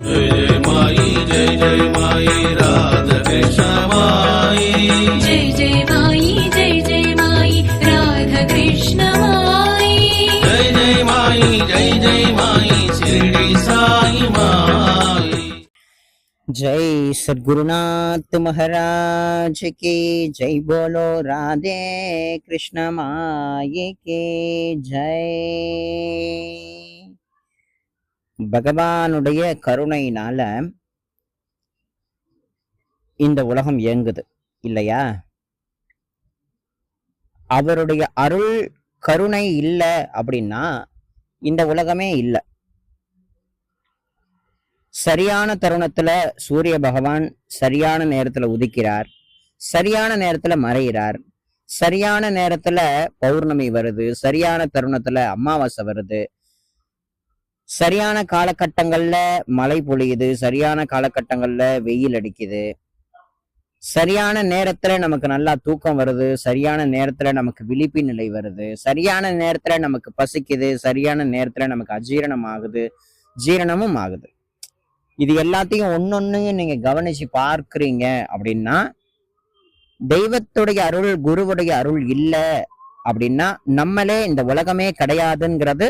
जय माई जय जय माई राधा कृष्ण जय जय माई जय जय माई राधा कृष्ण जय जय माई जय जय साई माई जय सद्गुरुनाथ महाराज की जय बोलो राधे कृष्ण माये के ஜெய் பகவானுடைய கருணையினால இந்த உலகம் இயங்குது இல்லையா? அவருடைய அருள் கருணை இல்லை அப்படின்னா இந்த உலகமே இல்லை. சரியான தருணத்துல சூரிய பகவான் சரியான நேரத்துல உதிக்கிறார் சரியான நேரத்துல மறைகிறார் சரியான நேரத்துல பௌர்ணமி வருது சரியான தருணத்துல அமாவாசை வருது சரியான காலகட்டங்கள்ல மழை பொழியுது சரியான காலகட்டங்கள்ல வெயில் அடிக்குது. சரியான நேரத்துல நமக்கு நல்லா தூக்கம் வருது சரியான நேரத்துல நமக்கு விழிப்பு நிலை வருது சரியான நேரத்துல நமக்கு பசிக்குது சரியான நேரத்துல நமக்கு அஜீரணம் ஆகுது ஜீரணமும் ஆகுது. இது எல்லாத்தையும் ஒன்னொன்னு நீங்க கவனிச்சு பார்க்குறீங்க அப்படின்னா தெய்வத்துடைய அருள் குருவுடைய அருள் இல்ல அப்படின்னா நம்மளே இந்த உலகமே கிடையாதுங்கிறது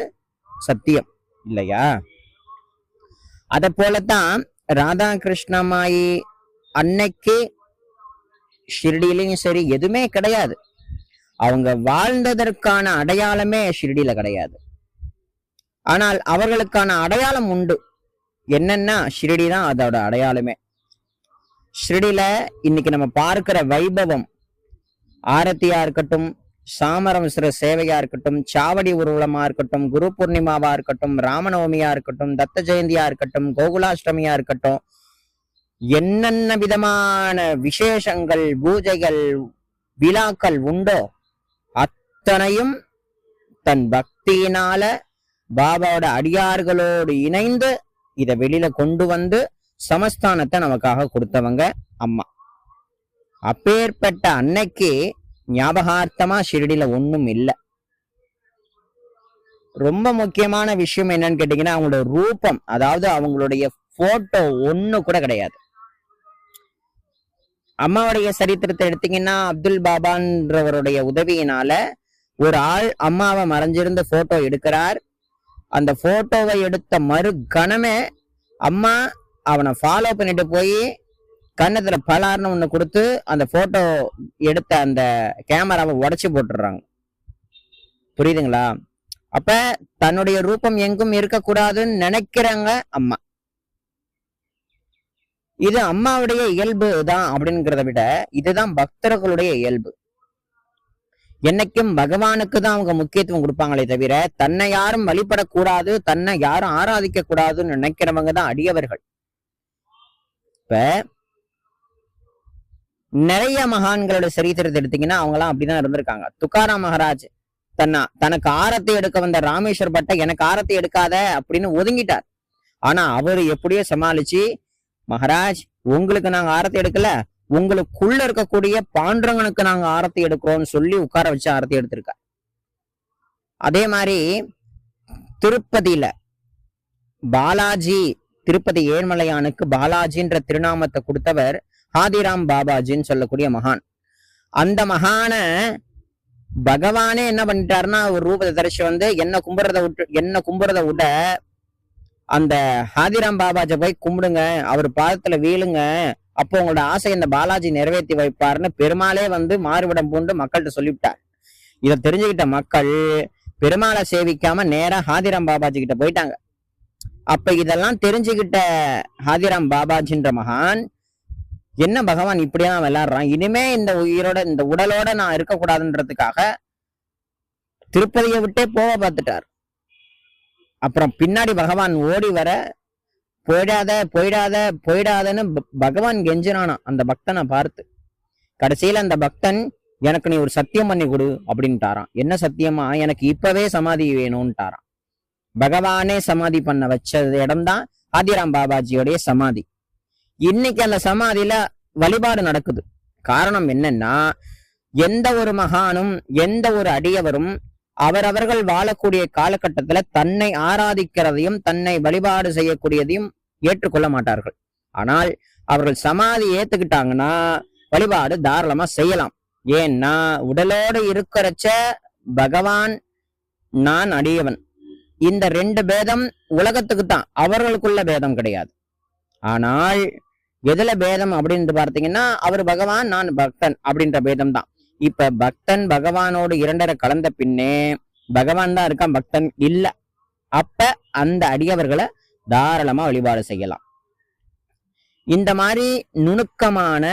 சத்தியம். இல்லையா? அத போலத்தான் ராதா கிருஷ்ணமாயி அன்னைக்கு ஷிரடியிலையும் சரி எதுவுமே கிடையாது. அவங்க வாழ்ந்ததற்கான அடையாளமே ஷிரடியில கிடையாது. ஆனால் அவர்களுக்கான அடையாளம் உண்டு. என்னன்னா ஷிரடி தான் அதோட அடையாளமே. ஷிரடியில இன்னைக்கு நம்ம பார்க்கிற வைபவம் ஆரத்தியா இருக்கட்டும் சாமரவசர சேவையா இருக்கட்டும் சாவடி ஊர்வலமா இருக்கட்டும் குரு பூர்ணிமாவா இருக்கட்டும் ராமநவமியா இருக்கட்டும் தத்த ஜெயந்தியா இருக்கட்டும் கோகுலாஷ்டமியா இருக்கட்டும் என்னென்ன விதமான விசேஷங்கள் பூஜைகள் விழாக்கள் உண்டோ அத்தனையும் தன் பக்தியினால பாபாவோட அடியார்களோடு இணைந்து இதை வெளியில கொண்டு வந்து சமஸ்தானத்தை நமக்காக கொடுத்தவங்க அம்மா. அப்பேற்பட்ட அன்னைக்கு ஞாபகார்த்தமா ஷிரடியில ஒண்ணும் இல்லை. ரொம்ப முக்கியமான விஷயம் என்னன்னு கேட்டீங்கன்னா அவங்களோட ரூபம் அதாவது அவங்களுடைய போட்டோ ஒண்ணு கூட கிடையாது. அம்மாவுடைய சரித்திரத்தை எடுத்தீங்கன்னா அப்துல் பாபான்றவருடைய உதவியினால ஒரு ஆள் அம்மாவை மறைஞ்சிருந்த போட்டோ எடுக்கிறார். அந்த போட்டோவை எடுத்த மறு கணமே அம்மா அவனை ஃபாலோ பண்ணிட்டு போய் கன்னத்துல பலார்னு ஒண்ணு கொடுத்து அந்த போட்டோ எடுத்த அந்த கேமராவை உடச்சி போட்டுடுறாங்க. புரியுதுங்களா? அப்ப தன்னுடைய ரூபம் எங்கும் இருக்கக்கூடாதுன்னு நினைக்கிறாங்க அம்மா. இது அம்மாவுடைய இயல்பு தான் அப்படிங்கிறத விட இதுதான் பக்தர்களுடைய இயல்பு. என்னைக்கும் பகவானுக்கு தான் அவங்க முக்கியத்துவம் கொடுப்பாங்களே தவிர தன்னை யாரும் வழிபடக்கூடாது தன்னை யாரும் ஆராதிக்க கூடாதுன்னு நினைக்கிறவங்க தான் அடியவர்கள். இப்ப நிறைய மகான்களோட சரித்திரத்தை எடுத்தீங்கன்னா அவங்கலாம் அப்படிதான் இருந்திருக்காங்க. துக்காராம் மகாராஜ் தன்னா தனக்கு ஆரத்தி எடுக்க வந்த ராமேஸ்வர் பட்டை எனக்கு ஆரத்தி எடுக்காத அப்படின்னு ஒதுங்கிட்டார். ஆனா அவரு எப்படியோ சமாளிச்சு மகாராஜ் உங்களுக்கு நாங்க ஆரத்தி எடுக்கல. உங்களுக்குள்ள இருக்கக்கூடிய பாண்டவனுக்கு நாங்க ஆரத்தி எடுக்கிறோம்னு சொல்லி உட்கார வச்சு ஆரத்தி எடுத்திருக்கார். அதே மாதிரி திருப்பதியில பாலாஜி திருப்பதி ஏழ்மலையானுக்கு பாலாஜின்ற திருநாமத்தை கொடுத்தவர் ஆதிராம் பாபாஜின்னு சொல்லக்கூடிய மகான். அந்த மகான பகவானே என்ன பண்ணிட்டாருன்னா ஒரு ரூபத்தை தரிச்சு வந்து என்ன கும்புறத விட்டு என்ன கும்புறத விட அந்த ஹாதிராம் பாபாஜை போய் கும்பிடுங்க அவர் பாதத்துல வீழுங்க அப்போ உங்களோட ஆசை இந்த பாலாஜி நிறைவேற்றி வைப்பாருன்னு பெருமாளே வந்து மாறுவிடம் பூண்டு மக்கள்கிட்ட சொல்லிவிட்டார். இதை தெரிஞ்சுக்கிட்ட மக்கள் பெருமாளை சேவிக்காம நேரா ஹாதிராம் பாபாஜி கிட்ட போயிட்டாங்க. அப்ப இதெல்லாம் தெரிஞ்சுக்கிட்ட ஹாதிராம் பாபாஜின்ற மகான் என்ன பகவான் இப்படியெல்லாம் விளையாடுறான் இனிமே இந்த உயிரோட இந்த உடலோட நான் இருக்கக்கூடாதுன்றதுக்காக திருப்பதியை விட்டே போக பார்த்துட்டார். அப்புறம் பின்னாடி பகவான் ஓடி வர போயிடாத போயிடாத போயிடாதன்னு பகவான் கெஞ்சினானா அந்த பக்தனை பார்த்து. கடைசியில அந்த பக்தன் எனக்கு நீ ஒரு சத்தியம் பண்ணி கொடு அப்படின்ட்டாராம். என்ன சத்தியமா? எனக்கு இப்பவே சமாதி வேணும்ன்ட்டாராம். பகவானே சமாதி பண்ண வச்ச இடம்தான் ஆதிராம் பாபாஜியோடைய சமாதி. இன்னைக்கு அந்த சமாதியில வழிபாடு நடக்குது. காரணம் என்னன்னா எந்த ஒரு மகானும் எந்த ஒரு அடியவரும் அவரவர்கள் வாழக்கூடிய காலகட்டத்துல தன்னை ஆராதிக்கிறதையும் தன்னை வழிபாடு செய்யக்கூடியதையும் ஏற்றுக்கொள்ள மாட்டார்கள். ஆனால் அவர்கள் சமாதி ஏத்துக்கிட்டாங்கன்னா வழிபாடு தாராளமா செய்யலாம். ஏன்னா உடலோடு இருக்கிறச்ச பகவான் நான் அடியவன். இந்த ரெண்டு பேதம் உலகத்துக்கு தான் அவர்களுக்குள்ள பேதம் கிடையாது. ஆனால் எதுல பேதம் அப்படின்னு பார்த்தீங்கன்னா அவர் பகவான் நான் பக்தன் அப்படின்ற பேதம் தான் இப்ப பக்தன் பகவானோடு இரண்டரை கலந்த பின்னே பகவான் தான் இருக்கான் பக்தன் இல்ல. அப்ப அந்த அடியவர்களை தாராளமா வழிபாடு செய்யலாம். இந்த மாதிரி நுணுக்கமான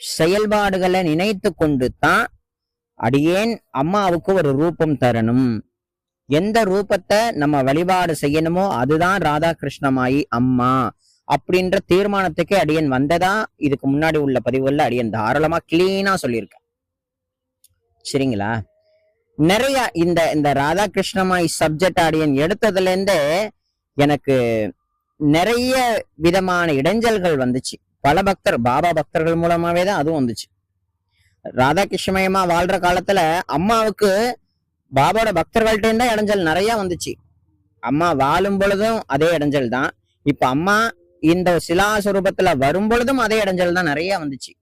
செயல்பாடுகளை நினைத்து கொண்டு தான் அடியேன் அம்மாவுக்கு ஒரு ரூபம் தரணும். எந்த ரூபத்தை நம்ம வழிபாடு செய்யணுமோ அதுதான் ராதாகிருஷ்ணமாயி அம்மா. அப்படின்ற தீர்மானத்துக்கு அடியன் வந்ததா? இதுக்கு முன்னாடி உள்ள பதிவுகள்ல அடியன் தாராளமா கிளீனா சொல்லியிருக்கேன். சரிங்களா? நிறைய இந்த இந்த ராதாகிருஷ்ணமாய் சப்ஜெக்ட் அடியன் எடுத்ததுல இருந்தே எனக்கு நிறைய விதமான இடைஞ்சல்கள் வந்துச்சு. பல பக்தர் பாபா பக்தர்கள் மூலமாவே தான் அதுவும் வந்துச்சு. ராதாகிருஷ்ணமயமா வாழ்ற காலத்துல அம்மாவுக்கு பாபாவோட பக்தர்கள்ட்ட இருந்தா இடைஞ்சல் நிறைய வந்துச்சு. அம்மா வாழும் பொழுதும் அதே இடைஞ்சல் தான் இப்ப அம்மா இந்த சிலாஸ்வரூபத்துல வரும் பொழுதும் அதே இடைஞ்சல் தான் நிறைய வந்துச்சு.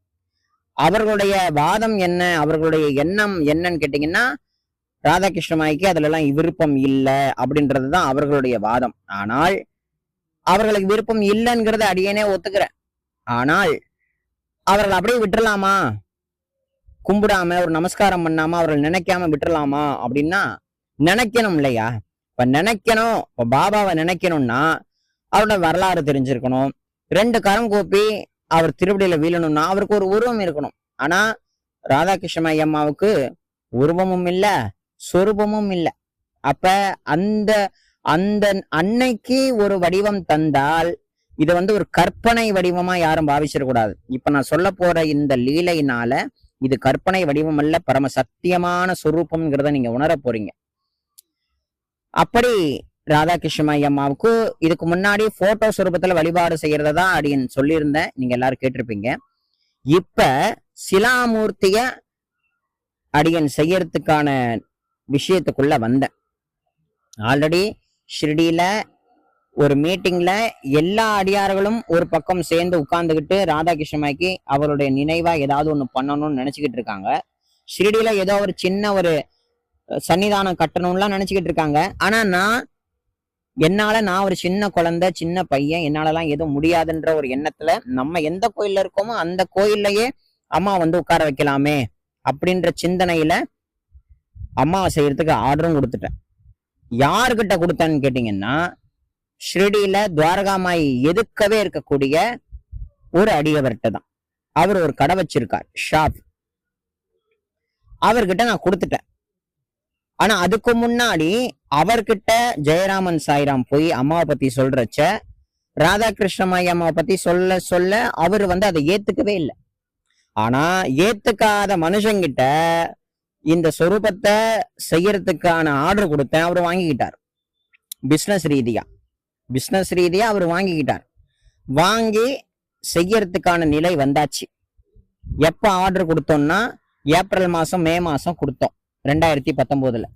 அவர்களுடைய வாதம் என்ன? அவர்களுடைய எண்ணம் என்னன்னு கேட்டீங்கன்னா ராதாகிருஷ்ணமாய்க்கு அதுல எல்லாம் விருப்பம் இல்லை அப்படின்றது தான் அவர்களுடைய வாதம். ஆனால் அவர்களுக்கு விருப்பம் இல்லைங்கிறத அடியேனே ஒத்துக்கிறேன். ஆனால் அவர்கள் அப்படியே விட்டுறலாமா? கும்பிடாம ஒரு நமஸ்காரம் பண்ணாம அவர்கள் நினைக்காம விட்டுறலாமா? அப்படின்னா நினைக்கணும் இல்லையா? இப்ப நினைக்கணும். இப்ப பாபாவை நினைக்கணும்னா அவரோட வரலாறு தெரிஞ்சிருக்கணும். ரெண்டு கரம் கோப்பி அவர் திருவடியில வீழணும்னா அவருக்கு ஒரு உருவம் இருக்கணும். ஆனா ராதாகிருஷ்ண ஐயம்மாவுக்கு உருவமும் இல்ல சொரூபமும் இல்ல. அப்ப அந்த அந்த அன்னைக்கு ஒரு வடிவம் தந்தால் இதை வந்து ஒரு கற்பனை வடிவமா யாரும் பாவிச்சிடக்கூடாது இப்ப நான் சொல்ல போற இந்த லீலையினால இது கற்பனை வடிவம் அல்ல பரம சத்தியமான சொரூபம்ங்கிறத நீங்க உணர போறீங்க. அப்படி ராதாகிருஷ்ணமாய் அம்மாவுக்கு இதுக்கு முன்னாடி போட்டோ சுரூபத்துல வழிபாடு செய்யறத தான் அடியன் சொல்லியிருந்தேன். நீங்க எல்லாரும் கேட்டிருப்பீங்க. இப்ப சிலாமூர்த்திய அடியன் செய்யறதுக்கான விஷயத்துக்குள்ள வந்தேன். ஆல்ரெடி ஷிர்டியில ஒரு மீட்டிங்ல எல்லா அடியார்களும் ஒரு பக்கம் சேர்ந்து உட்கார்ந்துக்கிட்டு ராதாகிருஷ்ணமாய்க்கு அவருடைய நினைவா ஏதாவது ஒண்ணு பண்ணணும்னு நினைச்சுக்கிட்டு இருக்காங்க. ஷிர்டியில ஏதோ ஒரு சின்ன ஒரு சன்னிதானம் கட்டணும்லாம் நினைச்சுக்கிட்டு இருக்காங்க. ஆனா நான் என்னால நான் ஒரு சின்ன குழந்தை சின்ன பையன் என்னாலலாம் எதுவும் முடியாதுன்ற ஒரு எண்ணத்துல நம்ம எந்த கோயில்ல இருக்கோமோ அந்த கோயில்லையே அம்மா வந்து உட்கார வைக்கலாமே அப்படின்ற சிந்தனையில அம்மாவை செய்யறதுக்கு ஆர்டரும் கொடுத்துட்டேன். யாருக்கிட்ட கொடுத்தேன்னு கேட்டீங்கன்னா ஷிரடியில துவாரகாமாய் எதுக்கவே இருக்கக்கூடிய ஒரு அடியவர்கிட்ட தான். அவர் ஒரு கடை வச்சிருக்கார் ஷாப். அவர்கிட்ட நான் கொடுத்துட்டேன். ஆனா அதுக்கு முன்னாடி அவர்கிட்ட ஜெயராமன் சாய்ராம் போய் அம்மாவை பத்தி சொல்றச்ச ராதாகிருஷ்ணமாயி அம்மாவை பத்தி சொல்ல சொல்ல அவர் வந்து அதை ஏத்துக்கவே இல்லை. ஆனா ஏத்துக்காத மனுஷங்கிட்ட இந்த சொரூபத்தை செய்யறதுக்கான ஆர்டர் கொடுத்தேன் அவர் வாங்கிக்கிட்டார். பிஸ்னஸ் ரீதியா. பிஸ்னஸ் ரீதியா அவர் வாங்கிக்கிட்டார். வாங்கி செய்யறதுக்கான நிலை வந்தாச்சு. எப்ப ஆர்டர் கொடுத்தோம்னா ஏப்ரல் மாசம் மே மாசம் கொடுத்தோம். ரெண்டாயிரத்தி பத்தொன்பதுல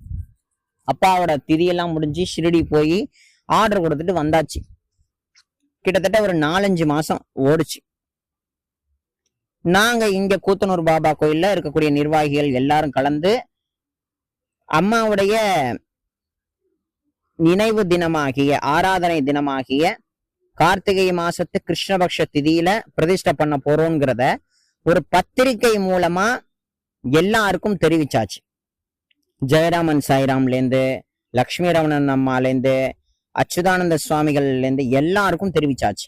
அப்பாவோட திதியெல்லாம் முடிஞ்சு ஷிரடி போய் ஆர்டர் கொடுத்துட்டு வந்தாச்சு. கிட்டத்தட்ட ஒரு நாலஞ்சு மாசம் ஓடுச்சு. நாங்க இங்க கூத்தனூர் பாபா கோயில்ல இருக்கக்கூடிய நிர்வாகிகள் எல்லாரும் கலந்து அம்மாவுடைய நினைவு தினமாகிய ஆராதனை தினமாகிய கார்த்திகை மாசத்து கிருஷ்ணபக்ஷ திதியில பிரதிஷ்டை பண்ண போறோங்கிறத ஒரு பத்திரிகை மூலமா எல்லாருக்கும் தெரிவிச்சாச்சு. ஜெயராமன் சாய்ராம்லேருந்து லக்ஷ்மி ரமணன் அம்மாலேருந்து அச்சுதானந்த சுவாமிகள்ல இருந்து எல்லாருக்கும் தெரிவிச்சாச்சு.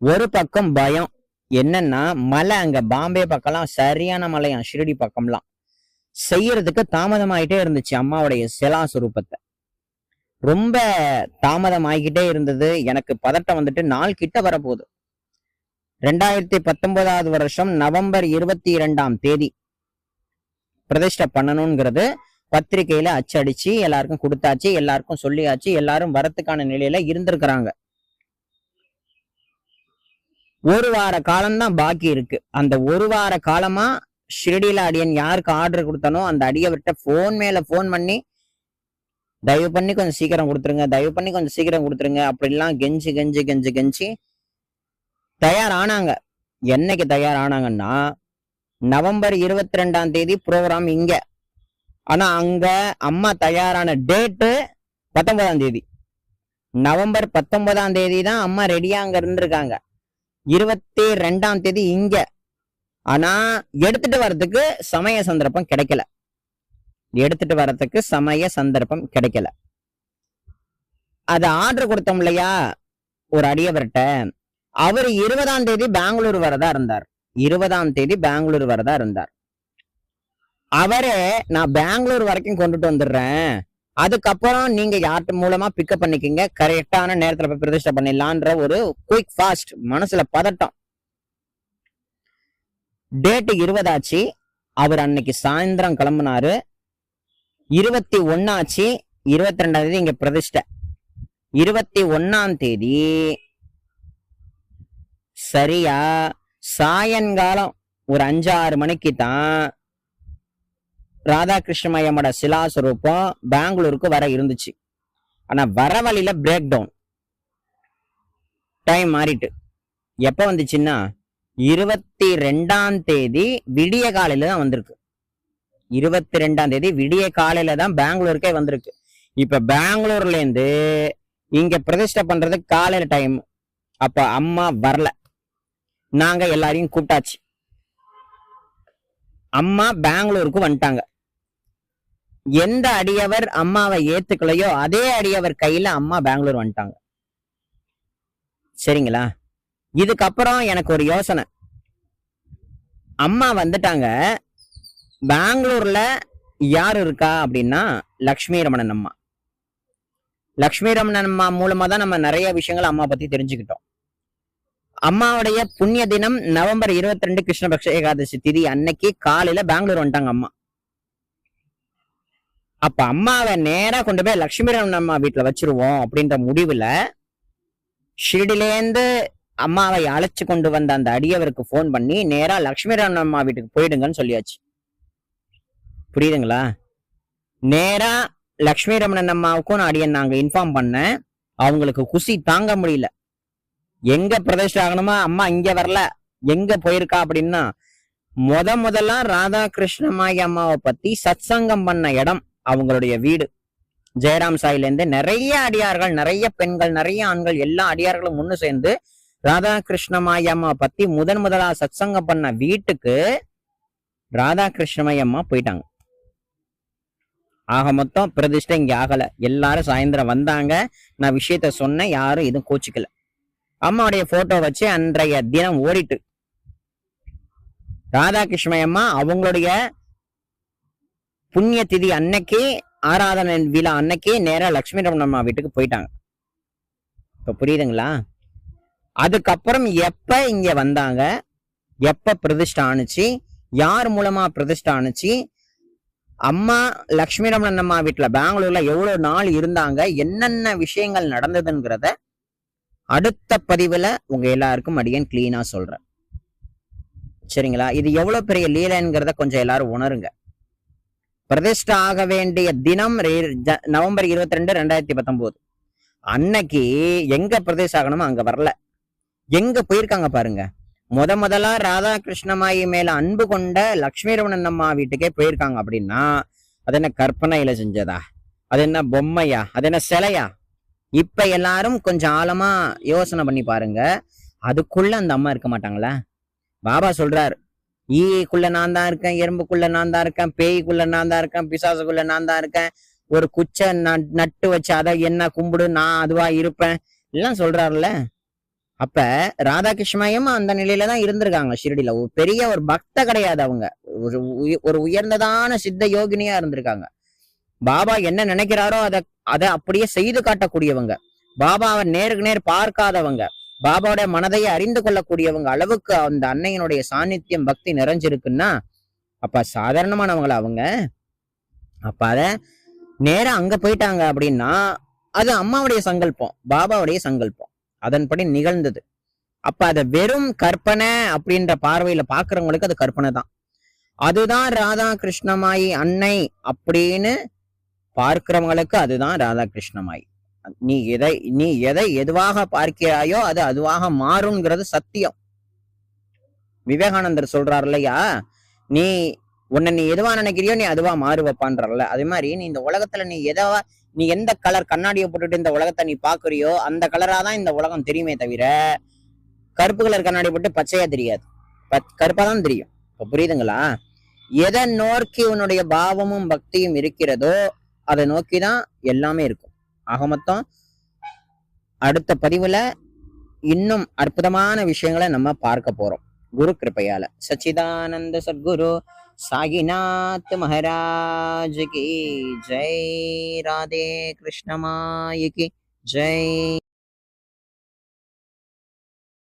ஒரு பக்கம் பயம் என்னன்னா மலை அங்க பாம்பே பக்கம்லாம் சரியான மலையாம் ஷிரடி பக்கம்லாம். செய்யறதுக்கு தாமதமாயிட்டே இருந்துச்சு அம்மாவுடைய சிலா சுரூபத்தை ரொம்ப தாமதம் ஆகிக்கிட்டே இருந்தது. எனக்கு பதட்டம் வந்துட்டு நாள் கிட்ட வரப்போகுது. ரெண்டாயிரத்தி பத்தொன்பதாவது வருஷம் நவம்பர் இருபத்தி இரண்டாம் தேதி. பிரதிஷ்டை பண்ணணுங்கிறது பத்திரிகையில அச்சடிச்சு எல்லாருக்கும் கொடுத்தாச்சு எல்லாருக்கும் சொல்லியாச்சு எல்லாரும் வரத்துக்கான நிலையில இருந்திருக்கிறாங்க. ஒரு வார காலம்தான் பாக்கி இருக்கு. அந்த ஒரு வார காலமா ஷிரடியில அடியன் யாருக்கு ஆர்டர் கொடுத்தனோ அந்த அடியவர்கிட்ட ஃபோன் மேல ஃபோன் பண்ணி தயவு பண்ணி கொஞ்சம் சீக்கிரம் கொடுத்துருங்க தயவு பண்ணி கொஞ்சம் சீக்கிரம் கொடுத்துருங்க அப்படிலாம் கெஞ்சி கெஞ்சி கெஞ்சி கெஞ்சி தயாரானாங்க. என்னைக்கு தயாரானாங்கன்னா நவம்பர் இருபத்தி ரெண்டாம் தேதி ப்ரோக்ராம் இங்க. ஆனா அங்க அம்மா தயாரான டேட்டு பத்தொன்பதாம் தேதி. நவம்பர் பத்தொன்பதாம் தேதி தான் அம்மா ரெடியா அங்க இருந்திருக்காங்க. இருபத்தி ரெண்டாம் தேதி இங்க. ஆனா எடுத்துட்டு வர்றதுக்கு சமய சந்தர்ப்பம் கிடைக்கல. எடுத்துட்டு வர்றதுக்கு சமய சந்தர்ப்பம் கிடைக்கல. அது ஆர்டர் கொடுத்தோம் இல்லையா? ஒரு அடியவர்கிட்ட. அவர் இருபதாம் தேதி பெங்களூர் வரதா இருந்தார். இருபதாம் தேதி பெங்களூர் வரதா இருந்தார். அவரே நான் பெங்களூர் வரைக்கும் கொண்டுட்டு வந்துடுறேன். அதுக்கப்புறம் நீங்க யார்ட்டு மூலமா பிக்கப் பண்ணிக்கிங்க? கரெக்டான நேரத்துல போய் பிரதிஷ்டை பண்ணிடலான்ற ஒரு குயிக் ஃபாஸ்ட் மனசுல பதட்டம். டேட் இருபதாச்சு அவர் அன்னைக்கு சாயந்தரம் கிளம்புனாரு. இருபத்தி ஒன்னாச்சு இருபத்தி ரெண்டாம் தேதி இங்க பிரதிஷ்டை. இருபத்தி ஒன்னாம் தேதி சரியா சாயங்காலம் ஒரு அஞ்சாறு மணிக்கு தான் ராதாகிருஷ்ணமயமோட சிலாஸ்வரூபம் பெங்களூருக்கு வர இருந்துச்சு. ஆனா வர வழியில பிரேக் டவுன் டைம் மாறிட்டு. எப்ப வந்துச்சுன்னா இருபத்தி ரெண்டாம் தேதி விடிய காலையில தான் வந்திருக்கு. இருபத்தி ரெண்டாம் தேதி விடிய காலையில தான் பெங்களூருக்கே வந்திருக்கு. இப்ப பெங்களூர்ல இருந்து இங்க பிரதிஷ்டை பண்றதுக்கு காலையில டைம் அப்ப அம்மா வரல. நாங்க எல்லாரையும் கூப்பிட்டாச்சு. அம்மா பெங்களூருக்கு வந்துட்டாங்க. எந்த அடியவர் அம்மாவை ஏத்துக்கலையோ அதே அடியவர் கையில அம்மா பெங்களூர் வந்துட்டாங்க. சரிங்களா? இதுக்கப்புறம் எனக்கு ஒரு யோசனை. அம்மா வந்துட்டாங்க. பெங்களூர்ல யார் இருக்கா அப்படின்னா லக்ஷ்மி ரமணன் அம்மா. லக்ஷ்மி ரமணன் அம்மா மூலமா தான் நம்ம நிறைய விஷயங்கள் அம்மா பத்தி தெரிஞ்சுக்கிட்டோம். அம்மாவுடைய புண்ணிய தினம் நவம்பர் இருபத்தி ரெண்டு கிருஷ்ணபக்ஷ ஏகாதசி திதி அன்னைக்கு காலையில பெங்களூர் வந்துட்டாங்க அம்மா. அப்ப அம்மாவை நேரா கொண்டு போய் லட்சுமி ரமணன் அம்மா வீட்டுல வச்சிருவோம் அப்படின்ற முடிவுல ஷிரடிலேருந்து அம்மாவை அழைச்சு கொண்டு வந்த அந்த அடியவருக்கு போன் பண்ணி நேரா லட்சுமி ரமணன் அம்மா வீட்டுக்கு போயிடுங்கன்னு சொல்லியாச்சு. புரியுதுங்களா? நேரா லக்ஷ்மி ரமணன் அம்மாவுக்கும் நான் அடியன் நாங்க இன்ஃபார்ம் பண்ணேன். அவங்களுக்கு குசி தாங்க முடியல. எங்க பிரதிஷ்டை ஆகணுமா அம்மா இங்க வரல. எங்க போயிருக்கா அப்படின்னா முத முதல்ல ராதாகிருஷ்ணமாயி அம்மாவை பத்தி சத்சங்கம் பண்ண இடம் அவங்களுடைய வீடு. ஜெயராம் சாயிலேருந்து நிறைய அடியார்கள் நிறைய பெண்கள் நிறைய ஆண்கள் எல்லா அடியார்களும் ஒண்ணு சேர்ந்து ராதாகிருஷ்ணமாயி அம்மாவை பத்தி முதன் முதலா சத்சங்கம் பண்ண வீட்டுக்கு ராதாகிருஷ்ணமாயி அம்மா போயிட்டாங்க. ஆக மொத்தம் பிரதிஷ்டை இங்க ஆகல. எல்லாரும் சாயந்தரம் வந்தாங்க. நான் விஷயத்த சொன்னேன் யாரும் எதுவும் கோச்சிக்கல. அம்மாவுடைய போட்டோ வச்சு அன்றைய தினம் ஓடிட்டு. ராதாகிருஷ்ணயம்மா அவங்களுடைய புண்ணிய திதி அன்னைக்கு ஆராதனை விழா அன்னைக்கு நேரா லட்சுமி ரமணம்மா வீட்டுக்கு போயிட்டாங்க. இப்போ புரியுதுங்களா? அதுக்கப்புறம் எப்ப இங்க வந்தாங்க? எப்ப பிரதிஷ்டை ஆணுச்சு? யார் மூலமா பிரதிஷ்டை ஆணுச்சு? அம்மா லக்ஷ்மி ரமணன் அம்மா வீட்டுல பெங்களூர்ல எவ்வளவு நாள் இருந்தாங்க? என்னென்ன விஷயங்கள் நடந்ததுங்கிறத அடுத்த பதிவுல உங்க எல்லாருக்கும் அடியன் கிளீனா சொல்றேன். சரிங்களா? இது எவ்வளோ பெரிய லீலைங்கிறத கொஞ்சம் எல்லாரும் உணருங்க. பிரதிஷ்ட ஆக வேண்டிய தினம் நவம்பர் இருபத்தி ரெண்டு ரெண்டாயிரத்தி பத்தொன்பது அன்னைக்கு எங்க பிரதிஷ்ட ஆகணுமோ அங்க வரல. எங்க போயிருக்காங்க பாருங்க. முத முதலா ராதாகிருஷ்ணமாயி மேல அன்பு கொண்ட லக்ஷ்மி ரமணன் அம்மா வீட்டுக்கே போயிருக்காங்க அப்படின்னா அது என்ன கற்பனையில செஞ்சதா? அது என்ன பொம்மையா? அது என்ன சிலையா? இப்ப எல்லாரும் கொஞ்சம் ஆழமா யோசனை பண்ணி பாருங்க. அதுக்குள்ள அந்த அம்மா இருக்க மாட்டாங்களா? பாபா சொல்றார் ஈக்குள்ள நான் தான் இருக்கேன் எறும்புக்குள்ள நான் தான் இருக்கேன் பேய்க்குள்ள நான் தான் இருக்கேன் பிசாசுக்குள்ள நான் தான் இருக்கேன். ஒரு குச்சை நட்- நட்டு வச்சு அதை என்ன கும்பிடு நான் அதுவா இருப்பேன். எல்லாம் சொல்றாருல்ல. அப்ப ராதாகிருஷ்ணயும் அந்த நிலையில தான் இருந்திருக்காங்க ஷிரடியில. ஒரு பெரிய ஒரு பக்த கிடையாது அவங்க. ஒரு ஒரு உயர்ந்ததான சித்த யோகினியா இருந்திருக்காங்க. பாபா என்ன நினைக்கிறாரோ அதை அதை அப்படியே செய்து காட்டக்கூடியவங்க. பாபாவை நேருக்கு நேர் பார்க்காதவங்க. பாபாவோட மனதையே அறிந்து கொள்ளக்கூடியவங்க அளவுக்கு அந்த அன்னையினுடைய சாநித்தியம் பக்தி நிறைஞ்சிருக்குன்னா அப்ப சாதாரணமானவங்களா அவங்க? அப்ப அத நேரா அங்க போயிட்டாங்க அப்படின்னா அது அம்மாவுடைய சங்கல்பம் பாபாவுடைய சங்கல்பம். அதன்படி நிகழ்ந்தது. அப்ப அத வெறும் கற்பனை அப்படின்ற பார்வையில பாக்குறவங்களுக்கு அது கற்பனை தான் அதுதான் ராதா கிருஷ்ணமாயி அன்னை அப்படின்னு பார்க்கிறவங்களுக்கு அதுதான் ராதாகிருஷ்ணமாய். நீ எதை நீ எதை எதுவாக பார்க்கிறாயோ அது அதுவாக மாறுங்கிறது சத்தியம். விவேகானந்தர் சொல்றார் இல்லையா? நீ உன்னை நீ எதுவா நினைக்கிறியோ நீ அதுவா மாறுவப்பான்றல அதே மாதிரி நீ இந்த உலகத்துல நீ எதவா நீ எந்த கலர் கண்ணாடியை போட்டுட்டு இந்த உலகத்தை நீ பாக்குறியோ அந்த கலரா தான் இந்த உலகம் தெரியுமே தவிர கருப்பு கலர் கண்ணாடி போட்டு பச்சையா தெரியாது. கருப்பா தான் தெரியும். இப்ப புரியுதுங்களா? எதை நோக்கி உன்னுடைய பாவமும் பக்தியும் இருக்கிறதோ அதை நோக்கி தான் எல்லாமே இருக்கும். ஆக மொத்தம் அடுத்த பதிவுல இன்னும் அற்புதமான விஷயங்களை நம்ம பார்க்க போறோம். குரு கிருபையால சச்சிதானந்த சத்குரு சாயிநாத் மகாராஜ் கி. ஜெய். ராதே கிருஷ்ணமாயி கி. ஜெய்.